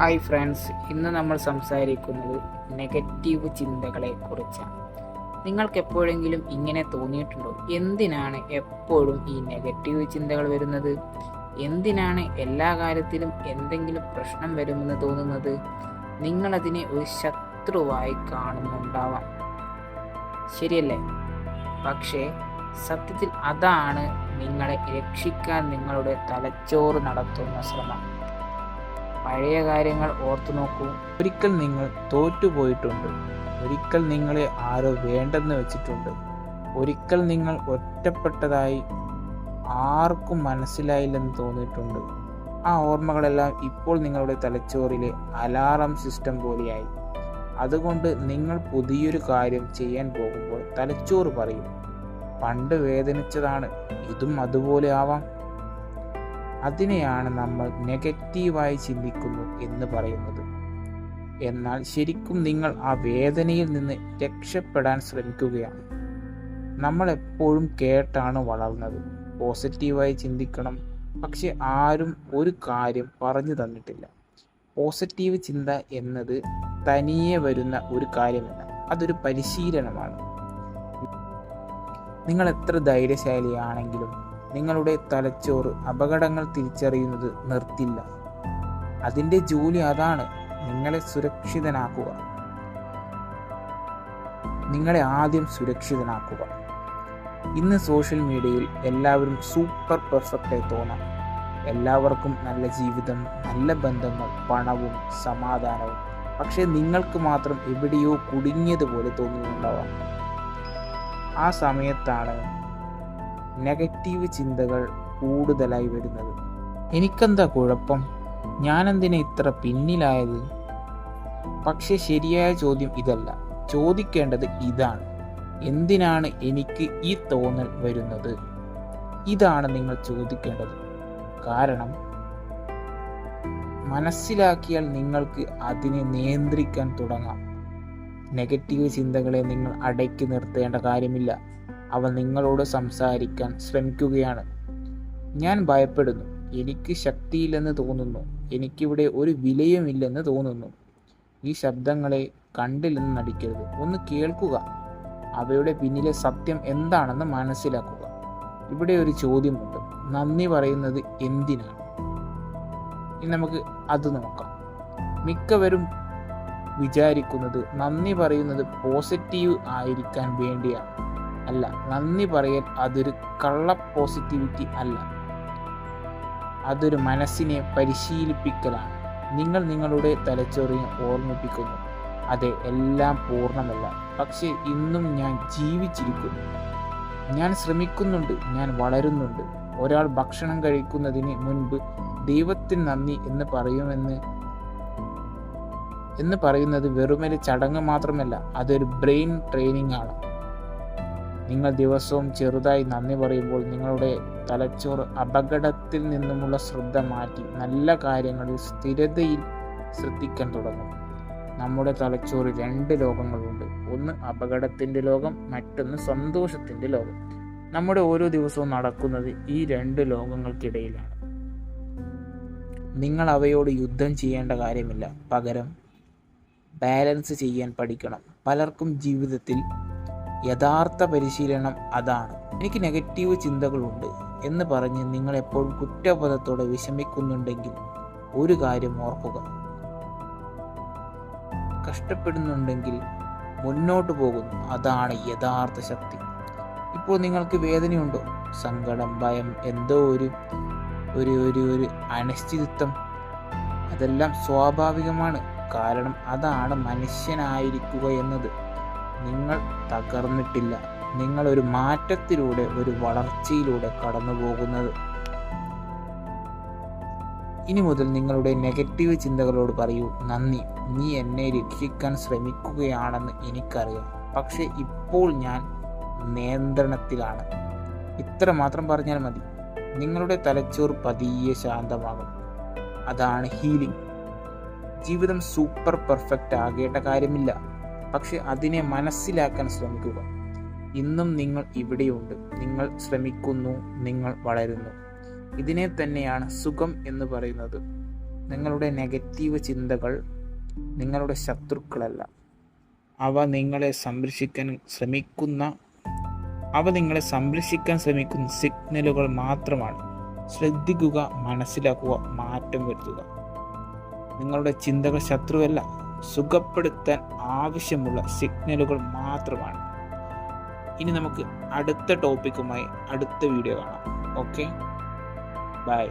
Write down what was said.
Hi friends ഇന്ന് നമ്മൾ സംസാരിക്കുന്നത് നെഗറ്റീവ് ചിന്തകളെ കുറിച്ചാണ് നിങ്ങൾക്ക് എപ്പോഴെങ്കിലും ഇങ്ങനെ തോന്നിയിട്ടുണ്ടോ? എന്തിനാണ് എപ്പോഴും ഈ നെഗറ്റീവ് ചിന്തകൾ വരുന്നത്? എന്തിനാണ് എല്ലാ കാര്യത്തിലും എന്തെങ്കിലും പ്രശ്നം വരുമെന്ന് തോന്നുന്നത്? നിങ്ങളതിനെ ഒരു ശത്രുവായി കാണുന്നുണ്ടാവാം. ശരിയല്ലേ? പക്ഷേ സത്യത്തിൽ അതാണ് നിങ്ങളെ രക്ഷിക്കാൻ നിങ്ങളുടെ തലച്ചോറ് നടത്തുന്ന ശ്രമം. പഴയ കാര്യങ്ങൾ ഓർത്തു നോക്കൂ. ഒരിക്കൽ നിങ്ങൾ തോറ്റുപോയിട്ടുണ്ട്. ഒരിക്കൽ നിങ്ങളെ ആരോ വേണ്ടെന്ന് വെച്ചിട്ടുണ്ട്. ഒരിക്കൽ നിങ്ങൾ ഒറ്റപ്പെട്ടതായി ആർക്കും മനസ്സിലായില്ലെന്ന് തോന്നിയിട്ടുണ്ട്. ആ ഓർമ്മകളെല്ലാം ഇപ്പോൾ നിങ്ങളുടെ തലച്ചോറിലെ അലാറം സിസ്റ്റം പോലെയായി. അതുകൊണ്ട് നിങ്ങൾ പുതിയൊരു കാര്യം ചെയ്യാൻ പോകുമ്പോൾ തലച്ചോറ് പറയും. പണ്ട് വേദനിച്ചതാണ്. ഇതും അതുപോലെ ആവാം. അതിനെയാണ് നമ്മൾ നെഗറ്റീവായി ചിന്തിക്കുന്നു എന്ന് പറയുന്നത്. എന്നാൽ ശരിക്കും നിങ്ങൾ ആ വേദനയിൽ നിന്ന് രക്ഷപ്പെടാൻ ശ്രമിക്കുകയാണ്. നമ്മൾ എപ്പോഴും കേട്ടാണ് വളർന്നത്. പോസിറ്റീവായി ചിന്തിക്കണം. പക്ഷെ ആരും ഒരു കാര്യം പറഞ്ഞു തന്നിട്ടില്ല. പോസിറ്റീവ് ചിന്ത എന്നത് തനിയെ വരുന്ന ഒരു കാര്യമല്ല. അതൊരു പരിശീലനമാണ്. നിങ്ങൾ എത്ര ധൈര്യശാലിയാണെങ്കിലും നിങ്ങളുടെ തലച്ചോറ് അപകടങ്ങൾ തിരിച്ചറിയുന്നത് നിർത്തില്ല. അതിന്റെ ജോലി അതാണ് നിങ്ങളെ സുരക്ഷിതനാക്കുക. നിങ്ങളെ ആദ്യം സുരക്ഷിതനാക്കുക. ഇന്ന് സോഷ്യൽ മീഡിയയിൽ എല്ലാവരും സൂപ്പർ പെർഫെക്റ്റായി തോന്നാം. എല്ലാവർക്കും നല്ല ജീവിതം നല്ല ബന്ധങ്ങൾ പണവും സമാധാനവും. പക്ഷേ നിങ്ങൾക്ക് മാത്രം എവിടെയോ കുടുങ്ങിയതുപോലെ തോന്നുന്നുണ്ടാവാം ആ സമയത്താണ് നെഗറ്റീവ് ചിന്തകൾ കൂടുതലായി വരുന്നത്. എനിക്കെന്താ കുഴപ്പം? ഞാനെന്തിനാ ഇത്ര പിന്നിലായത്? പക്ഷെ ശരിയായ ചോദ്യം ഇതല്ല. ചോദിക്കേണ്ടത് ഇതാണ്. എന്തിനാണ് എനിക്ക് ഈ തോന്നൽ വരുന്നത്? ഇതാണ് നിങ്ങൾ ചോദിക്കേണ്ടത്. കാരണം മനസ്സിലാക്കിയാൽ നിങ്ങൾക്ക് അതിനെ നിയന്ത്രിക്കാൻ തുടങ്ങാം. നെഗറ്റീവ് ചിന്തകളെ നിങ്ങൾ അടക്കി നിർത്തേണ്ട കാര്യമില്ല. അവ നിങ്ങളോട് സംസാരിക്കാൻ ശ്രമിക്കുകയാണ്. ഞാൻ ഭയപ്പെടുന്നു. എനിക്ക് ശക്തിയില്ലെന്ന് തോന്നുന്നു. എനിക്കിവിടെ ഒരു വിലയുമില്ലെന്ന് തോന്നുന്നു. ഈ ശബ്ദങ്ങളെ കണ്ടില്ലെന്ന് നടിക്കരുത്. ഒന്ന് കേൾക്കുക. അവയുടെ പിന്നിലെ സത്യം എന്താണെന്ന് മനസ്സിലാക്കുക. ഇവിടെ ഒരു ചോദ്യമുണ്ട്. നന്ദി പറയുന്നത് എന്തിനാണ്? ഇനി നമുക്ക് അത് നോക്കാം. മിക്കവരും വിചാരിക്കുന്നത് നന്ദി പറയുന്നത് പോസിറ്റീവ് ആയിരിക്കാൻ വേണ്ടിയാണ്. അല്ല നന്ദി പറയൽ അതൊരു കള്ള പോസിറ്റിവിറ്റി അല്ല. അതൊരു മനസ്സിനെ പരിശീലിപ്പിക്കലാണ്. നിങ്ങൾ നിങ്ങളുടെ തലച്ചോറിനെ ഓർമ്മിപ്പിക്കുന്നു. അതെ എല്ലാം പൂർണമല്ല. പക്ഷേ ഇന്നും ഞാൻ ജീവിച്ചിരിക്കുന്നു. ഞാൻ ശ്രമിക്കുന്നുണ്ട് ഞാൻ വളരുന്നുണ്ട്. ഒരാൾ ഭക്ഷണം കഴിക്കുന്നതിന് മുൻപ് ദൈവത്തിന് നന്ദി എന്ന് പറയുമെന്ന് എന്ന് പറയുന്നത് വെറുമൊരു ചടങ്ങ് മാത്രമല്ല അതൊരു ബ്രെയിൻ ട്രെയിനിങ് ആണ്. നിങ്ങൾ ദിവസവും ചെറുതായി നന്ദി പറയുമ്പോൾ നിങ്ങളുടെ തലച്ചോറ് അപകടത്തിൽ നിന്നുമുള്ള ശ്രദ്ധ മാറ്റി നല്ല കാര്യങ്ങളിൽ സ്ഥിരതയിൽ ശ്രദ്ധിക്കാൻ തുടങ്ങും. നമ്മുടെ തലച്ചോറ് രണ്ട് ലോകങ്ങളുണ്ട്. ഒന്ന് അപകടത്തിന്റെ ലോകം മറ്റൊന്ന് സന്തോഷത്തിന്റെ ലോകം. നമ്മുടെ ഓരോ ദിവസവും നടക്കുന്നത് ഈ രണ്ട് ലോകങ്ങൾക്കിടയിലാണ്. നിങ്ങൾ അവയോട് യുദ്ധം ചെയ്യേണ്ട കാര്യമില്ല. പകരം ബാലൻസ് ചെയ്യാൻ പഠിക്കണം. പലർക്കും ജീവിതത്തിൽ യഥാർത്ഥ പരിശീലനം അതാണ്. എനിക്ക് നെഗറ്റീവ് ചിന്തകളുണ്ട് എന്ന് പറഞ്ഞ് നിങ്ങൾ എപ്പോഴും കുറ്റബോധത്തോടെ വിഷമിക്കുന്നുണ്ടെങ്കിൽ ഒരു കാര്യം ഓർക്കുക. കഷ്ടപ്പെടുന്നുണ്ടെങ്കിൽ മുന്നോട്ട് പോകുന്നു. അതാണ് യഥാർത്ഥ ശക്തി. ഇപ്പോൾ നിങ്ങൾക്ക് വേദനയുണ്ടോ? സങ്കടം ഭയം എന്തോ ഒരു ഒരു ഒരു ഒരു അനിശ്ചിതത്വം. അതെല്ലാം സ്വാഭാവികമാണ്. കാരണം അതാണ് മനുഷ്യനായിരിക്കുക എന്നത്. നിങ്ങൾ തകർന്നിട്ടില്ല. നിങ്ങൾ ഒരു മാറ്റത്തിലൂടെ ഒരു വളർച്ചയിലൂടെ കടന്നു പോകുന്നത് ഇനി മുതൽ നിങ്ങളുടെ നെഗറ്റീവ് ചിന്തകളോട് പറയൂ നന്ദി നീ എന്നെ രക്ഷിക്കാൻ ശ്രമിക്കുകയാണെന്ന് എനിക്കറിയാം. പക്ഷെ ഇപ്പോൾ ഞാൻ നിയന്ത്രണത്തിലാണ്. ഇത്ര മാത്രം പറഞ്ഞാൽ മതി. നിങ്ങളുടെ തലച്ചോർ പതിയെ ശാന്തമാകും. അതാണ് ഹീലിംഗ് ജീവിതം സൂപ്പർ പെർഫെക്റ്റ് ആകേണ്ട കാര്യമില്ല. പക്ഷെ അതിനെ മനസ്സിലാക്കാൻ ശ്രമിക്കുക. ഇന്നും നിങ്ങൾ ഇവിടെയുണ്ട്. നിങ്ങൾ ശ്രമിക്കുന്നു. നിങ്ങൾ വളരുന്നു. ഇതിനെ തന്നെയാണ് സുഖം എന്ന് പറയുന്നത്. നിങ്ങളുടെ നെഗറ്റീവ് ചിന്തകൾ നിങ്ങളുടെ ശത്രുക്കളല്ല. അവ നിങ്ങളെ സംരക്ഷിക്കാൻ ശ്രമിക്കുന്ന അവ നിങ്ങളെ സംരക്ഷിക്കാൻ ശ്രമിക്കുന്ന സിഗ്നലുകൾ മാത്രമാണ്. ശ്രദ്ധിക്കുക മനസ്സിലാക്കുക മാറ്റം വരുത്തുക. നിങ്ങളുടെ ചിന്തകൾ ശത്രുവല്ല. സുഖപ്പെടുത്താൻ ആവശ്യമുള്ള സിഗ്നലുകൾ മാത്രമാണ്. ഇനി നമുക്ക് അടുത്ത ടോപ്പിക്കുമായി അടുത്ത വീഡിയോ കാണാം. Okay bye